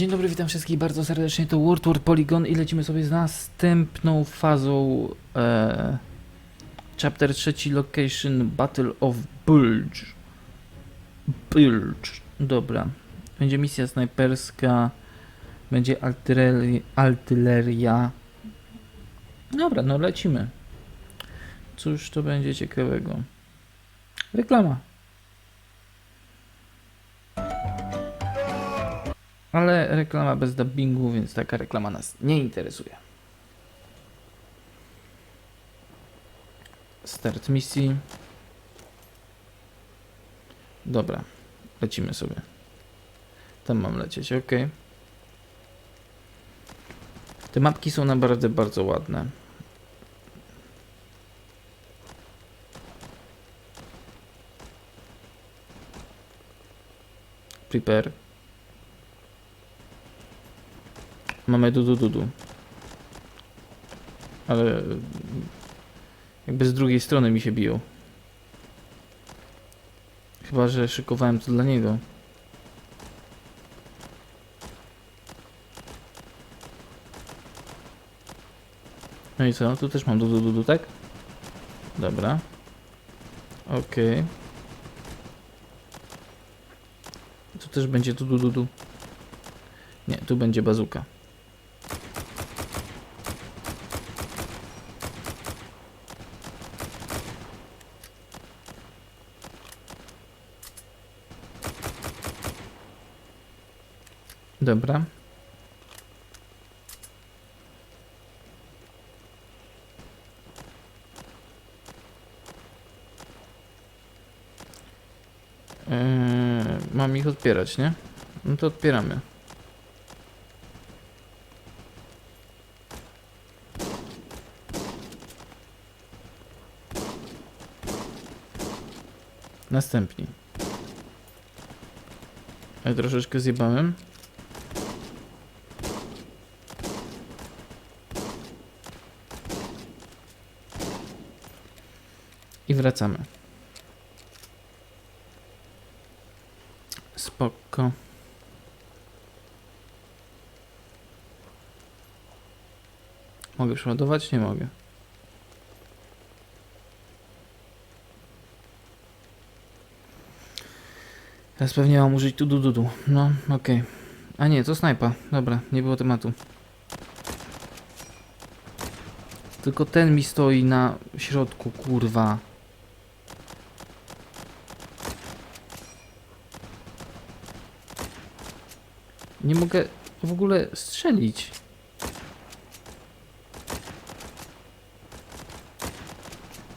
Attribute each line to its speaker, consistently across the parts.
Speaker 1: Dzień dobry, witam wszystkich bardzo serdecznie. To World War Polygon i lecimy sobie z następną fazą e, Chapter 3 Location Battle of Bulge. Bulge. Dobra. Będzie misja snajperska. Będzie artyleria. artyleria. Dobra, no lecimy. Cóż to będzie ciekawego? Reklama. Ale reklama bez dubbingu, więc taka reklama nas nie interesuje. Start misji. Dobra, lecimy sobie. Tam mam lecieć, ok. Te mapki są naprawdę bardzo ładne. Prepare. Mamy dudu dudu. Ale jakby z drugiej strony mi się biją. Chyba, że szykowałem to dla niego. No i co? Tu też mam dudu dudu, tak? Dobra. Okej. Tu też będzie dudu dudu. Nie, tu będzie bazuka. Dobra. Eee, mam ich odpierać, nie? No to odpieramy. Następni. Ale troszeczkę zjebałem. I wracamy. Spoko. Mogę przeładować? Nie mogę. Teraz pewnie mam użyć tu du du. No, okej. A nie, to snajpa. Dobra, nie było tematu. Tylko ten mi stoi na środku, kurwa. Nie mogę w ogóle strzelić.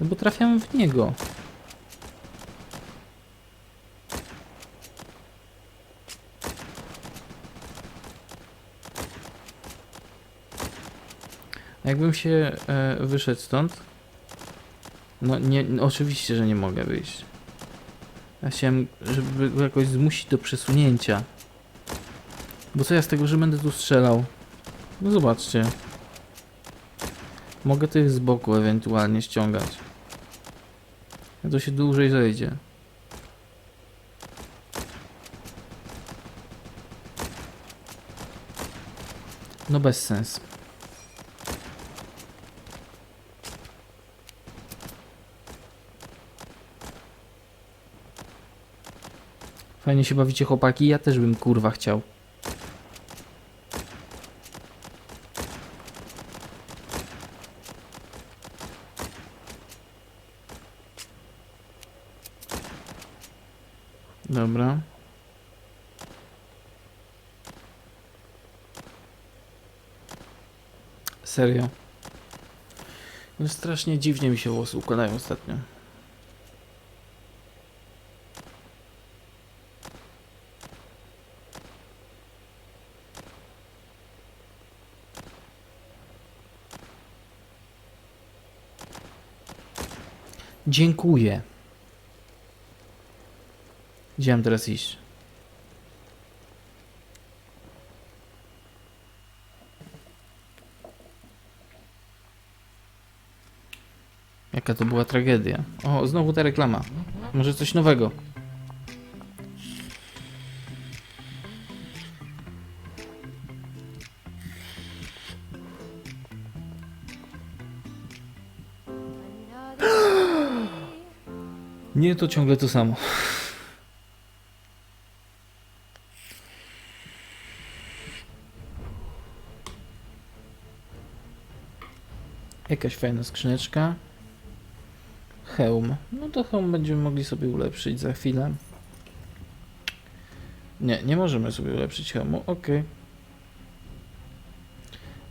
Speaker 1: No bo trafiam w niego. Jakbym się e, wyszedł stąd. No nie, oczywiście, że nie mogę wyjść. Ja chciałem, żeby go jakoś zmusić do przesunięcia. Bo co ja z tego, że będę tu strzelał? No zobaczcie. Mogę tych z boku ewentualnie ściągać. To się dłużej zejdzie. No bez sens. Fajnie się bawicie chłopaki, ja też bym kurwa chciał. Dobra. Serio. No strasznie dziwnie mi się włosy układają ostatnio. Dziękuję. Gdzie mam teraz iść? Jaka to była tragedia. O, znowu ta reklama. Może coś nowego. Nie, to ciągle to samo. Jakaś fajna skrzyneczka. Hełm. No to hełm będziemy mogli sobie ulepszyć za chwilę. Nie, nie możemy sobie ulepszyć hełmu. Ok.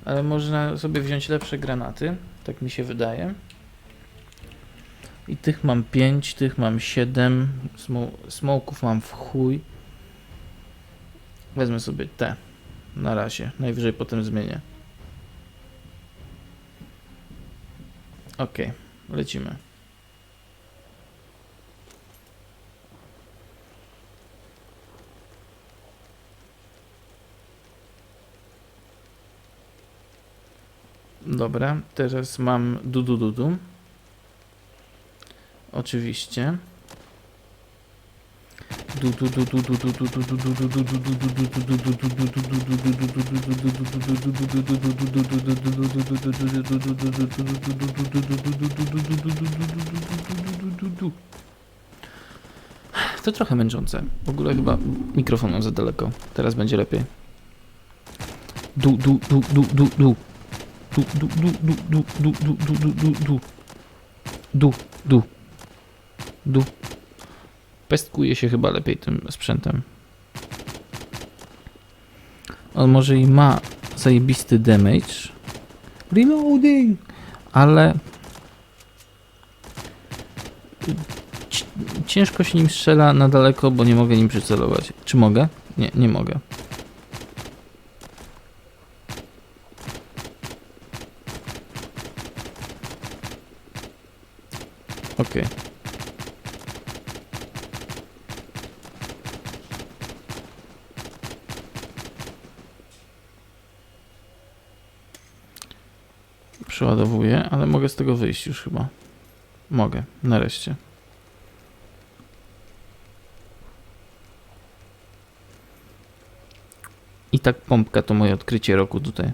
Speaker 1: Ale można sobie wziąć lepsze granaty. Tak mi się wydaje. I tych mam 5, tych mam 7. Smo smoków mam w chuj. Wezmę sobie te. Na razie. Najwyżej potem zmienię. Ok, lecimy. Dobra, teraz mam dudu dudu. Oczywiście. To trochę męczące. W ogóle chyba mikrofon mam za daleko. Teraz będzie lepiej. Du, du, du, du, du, du. Du, du, du, du, du, du, du, du, du, du, du. Du, du. Du. Pestkuje się chyba lepiej tym sprzętem. On może i ma zajebisty damage. Reloading! Ale ci- ciężko się nim strzela na daleko, bo nie mogę nim przycelować. Czy mogę? Nie, nie mogę. Okej. Przeładowuję, ale mogę z tego wyjść już chyba. Mogę, nareszcie. I tak pompka to moje odkrycie roku tutaj.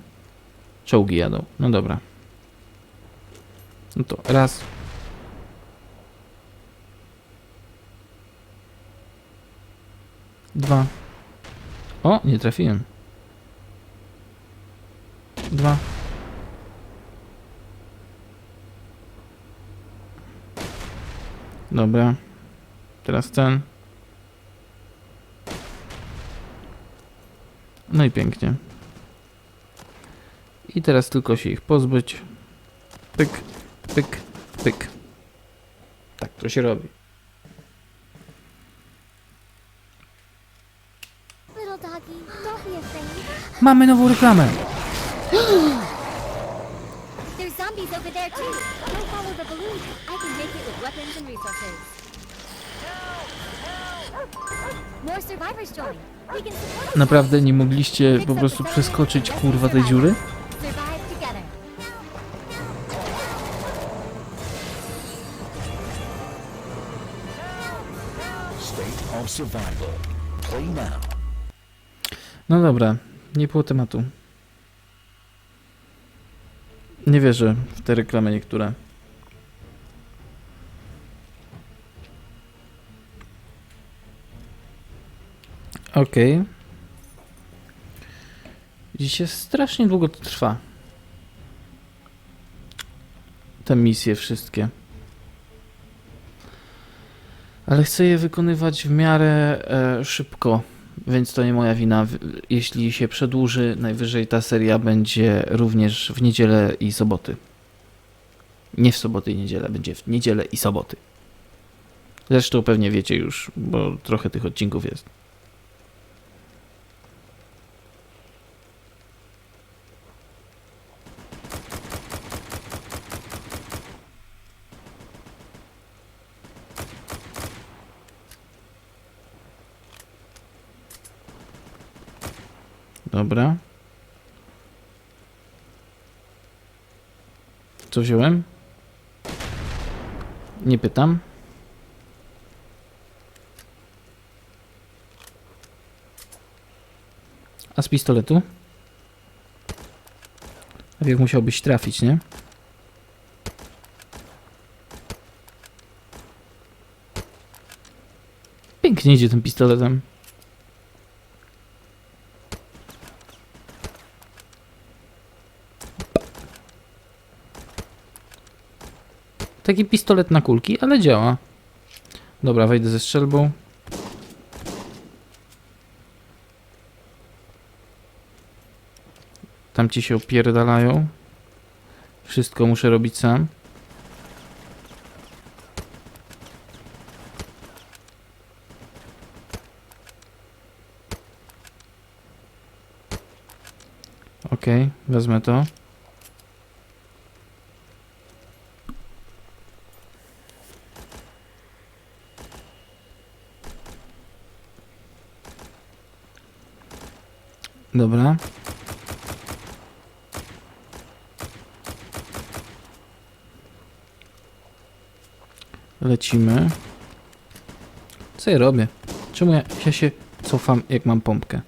Speaker 1: Czołgi jadą. No dobra. No to raz. Dwa. O, nie trafiłem. Dwa. Dobra. Teraz ten. No i pięknie. I teraz tylko się ich pozbyć. Pyk, pyk, pyk. Tak to się robi. Mamy nową reklamę.
Speaker 2: There's zombies over there too. Don't follow the balloon. I can make it with weapons and resources. More survivors join. We can support each
Speaker 1: Naprawdę nie mogliście po prostu przeskoczyć kurwa tej dziury?
Speaker 2: other. Survive together.
Speaker 3: State of survival. Play now.
Speaker 1: No dobra, nie było tematu. Nie wierzę w te reklamy niektóre. Okej. Dzisiaj strasznie długo to trwa. Te misje wszystkie. Ale chcę je wykonywać w miarę e, szybko. Więc to nie moja wina. Jeśli się przedłuży, najwyżej ta seria będzie również w niedzielę i soboty. Nie w soboty i niedzielę, będzie w niedzielę i soboty. Zresztą pewnie wiecie już, bo trochę tych odcinków jest. Dobra. Co wziąłem? Nie pytam. A z pistoletu? A jak musiałbyś trafić, nie? Pięknie idzie tym pistoletem. Taki pistolet na kulki, ale działa. Dobra, wejdę ze strzelbą. Tam ci się opierdalają. Wszystko muszę robić sam. Okej, wezmę to. Dobra. Lecimy. Co ja robię? Czemu ja, ja się cofam, jak mam pompkę?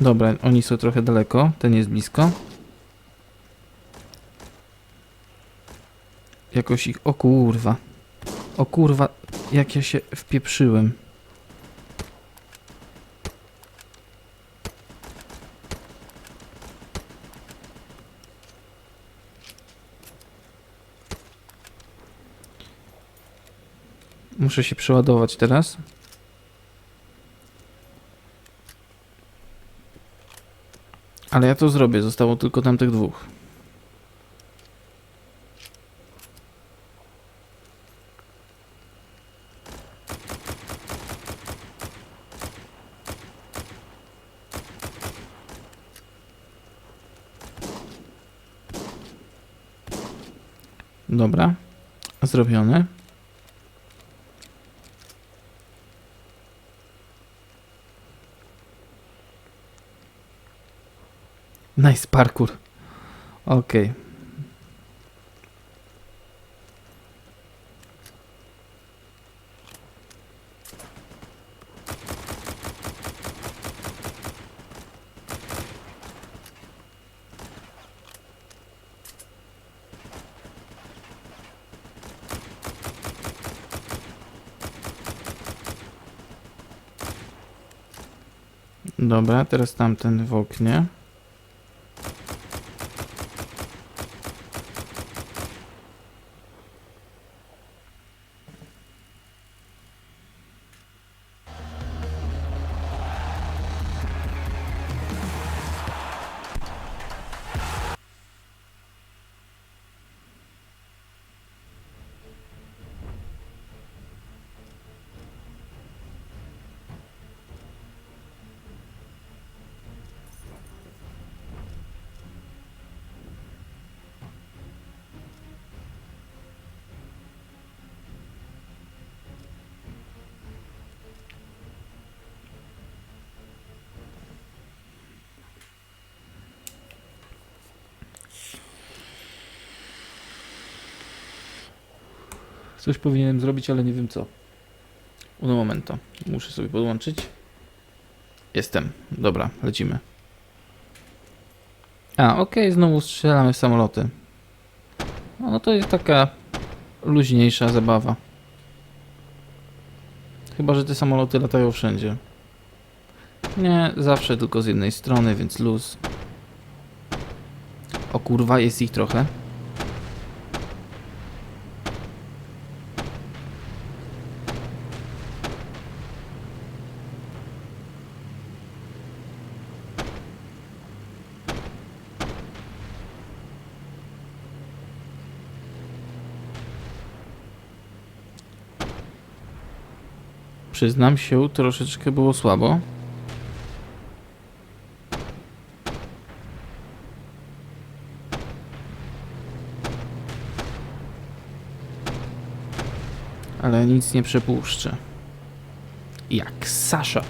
Speaker 1: Dobra, oni są trochę daleko, ten jest blisko. Jakoś ich... O kurwa. O kurwa, jak ja się wpieprzyłem. Muszę się przeładować teraz. Ale ja to zrobię, zostało tylko tamtych dwóch. Dobra, zrobione. Nice parkour. Okej. Dobra, teraz tamten w oknie. Coś powinienem zrobić, ale nie wiem co. Uno momento. Muszę sobie podłączyć. Jestem. Dobra, lecimy. A, okej, znowu strzelamy w samoloty. No, no to jest taka luźniejsza zabawa. Chyba, że te samoloty latają wszędzie. Nie, zawsze tylko z jednej strony, więc luz. O kurwa, jest ich trochę. Przyznam się, troszeczkę było słabo. Ale nic nie przepuszczę. Jak Sasza.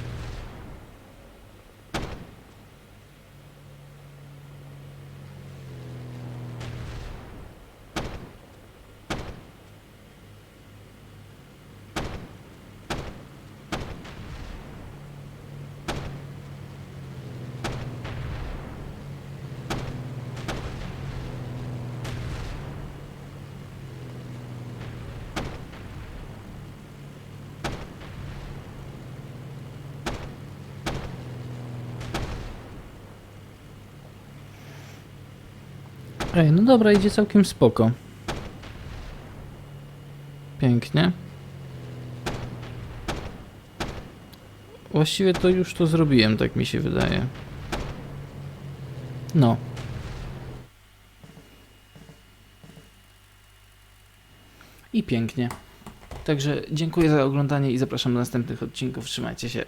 Speaker 1: Ej, no dobra, idzie całkiem spoko. Pięknie. Właściwie to już to zrobiłem, tak mi się wydaje. No. I pięknie. Także dziękuję za oglądanie i zapraszam do następnych odcinków. Trzymajcie się.